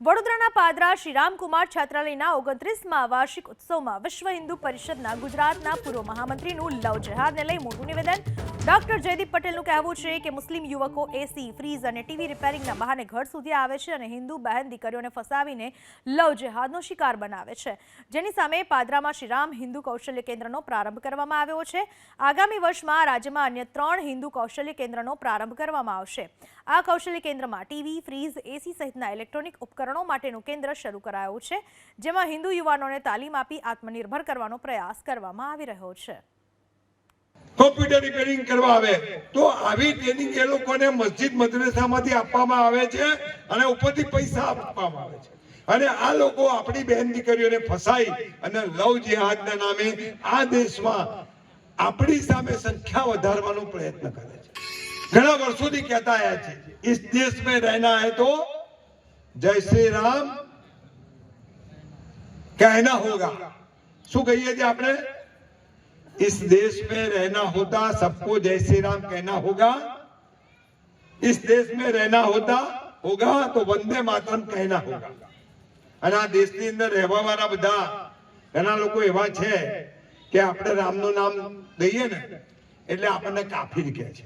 વડોદરાના પાદરા શ્રી રામકુમાર છાત્રાલયના ઓગણત્રીસમાં વાર્ષિક ઉત્સવમાં વિશ્વ હિન્દુ પરિષદના ગુજરાતના પૂર્વ મહામંત્રીનું લવ જેહાદને લઈ મોટું નિવેદન. ડોક્ટર જયદીપ પટેલનું કહેવું છે કે મુસ્લિમ યુવકો એસી ફ્રીઝ અને ટીવી રિપેરિંગના બહાને ઘર સુધી આવે છે અને હિન્દુ બહેન દીકરીઓને ફસાવીને લવ જેહાદનો શિકાર બનાવે છે. જેની સામે પાદરામાં શ્રીરામ હિન્દુ કૌશલ્ય કેન્દ્રનો પ્રારંભ કરવામાં આવ્યો છે. આગામી વર્ષમાં રાજ્યમાં અન્ય ત્રણ હિન્દુ કૌશલ્ય કેન્દ્રનો પ્રારંભ કરવામાં આવશે. આ કૌશલ્ય કેન્દ્રમાં ટીવી, ફ્રીઝ એસી સહિતના ઇલેક્ટ્રોનિક ઉપકરણો ધોરણો માટેનું કેન્દ્ર શરૂ કરાયું છે, જેમાં હિન્દુ યુવાનોને તાલીમ આપી આત્મનિર્ભર કરવાનો પ્રયાસ કરવામાં આવી રહ્યો છે. કોમ્પ્યુટર રિપેરિંગ કરવા આવે, તો આવી ટ્રેનિંગ એ લોકોને મસ્જિદ, મદ્રેસામાંથી આપવામાં આવે છે અને ઉપરથી પૈસા આપવામાં આવે છે. અને આ લોકો આપણી બહેન દીકરીઓને ફસાઈ અને લવ જિહાદના નામે આ દેશમાં આપણી સામે સંખ્યા વધારવાનો પ્રયત્ન કરે છે. ઘણા વર્ષોથી કહેતા આવ્યા છે ઇસ દેશ મેં રહેના હે તો જય શ્રી રામ कहना होगा શું કહીએ છીએ આપણે इस देश में रहना होता सबको जय श्री राम कहना होगा इस देश में रहना होता होगा तो वंदे मातरम कहना होगा અને આ દેશની અંદર રહેવા વાળા બધા ઘણા લોકો એવા છે કે આપણે રામનું નામ દઈએ ને એટલે આપણને કાફીર કહે છે